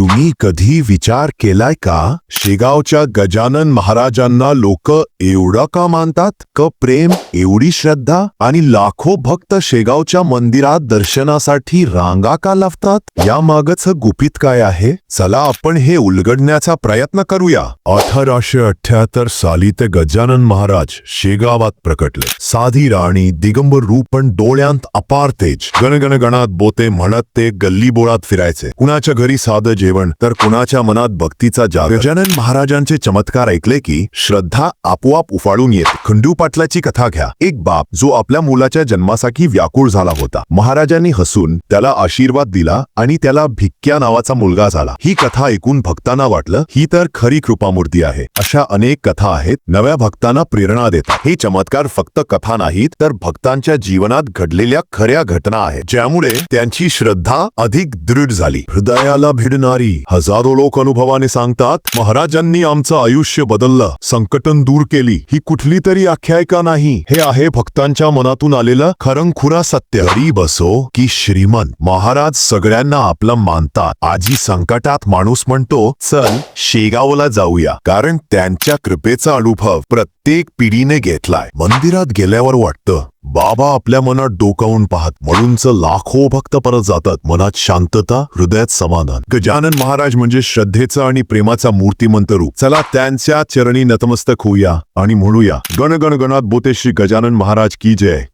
तुम्ही कधी विचार केलाय का? शेगावच्या गजानन महाराजांना लोक एवढं का मानतात? क प्रेम एवढी श्रद्धा आणि लाखो भक्त शेगावच्या मंदिरात दर्शनासाठी रांगा का लावतात? या मागच गुपित काय आहे? चला आपण हे उलगडण्याचा प्रयत्न करूया. अठराशे अठ्याहत्तर साली ते गजानन महाराज शेगावात प्रकटले. साधी राणी दिगंबर रूप पण डोळ्यांत अपार तेज. गणगणगणात बोते म्हणत ते गल्ली बोळात फिरायचे. कुणाच्या घरी साधं जेवण. तर कुणाच्या मनात भक्तीचा जाग गजानन महाराजांचे चमत्कार ऐकले की श्रद्धा आपोआप उफाळून येत. खंडू पाटलाची कथा घ्या. एक बाप जो आपल्या मुलाच्या जन्मासाठी व्याकुळ झाला होता. महाराजांनी हसून त्याला आशीर्वाद दिला आणि त्याला भिक्क्या नावाचा मुलगा झाला. ही कथा ऐकून भक्तांना वाटलं ही तर खरी कृपामूर्ती आहे. अशा अनेक कथा आहेत नव्या भक्तांना प्रेरणा देतात. हे चमत्कार फक्त कथा नाहीत तर भक्तांच्या जीवनात घडलेल्या खऱ्या घटना आहेत ज्यामुळे त्यांची श्रद्धा अधिक दृढ झाली. हृदयाला भिडणारी हजारो लोक अनुभवाने सांगतात महाराजांनी आमचं आयुष्य बदललं. संकटन दूर केली. ही कुठली तरी आख्यायिका नाही. हे आहे भक्तांच्या मनातून आलेलं खरंखुरा सत्य. गरीब असो की श्रीमंत. महाराज सगळ्यांना आपलं मानतात. आजी संकटात माणूस म्हणतो चल शेगावला जाऊया. कारण त्यांच्या कृपेचा अनुभव प्रत्येक पिढीने घेतलाय. मंदिरात गेल्यावर वाटतं बाबा आपल्या मनात डोकावून पाहत म्हणूनच लाखो भक्त परत जातात. मनात शांतता हृदयात समाधान. गजानन महाराज म्हणजे श्रद्धेचा आणि प्रेमाचा मूर्तिमंत रूप. चला त्यांच्या चरणी नतमस्तक होऊया आणि म्हणूया गण गण गणात बोते श्री गजानन महाराज की जय.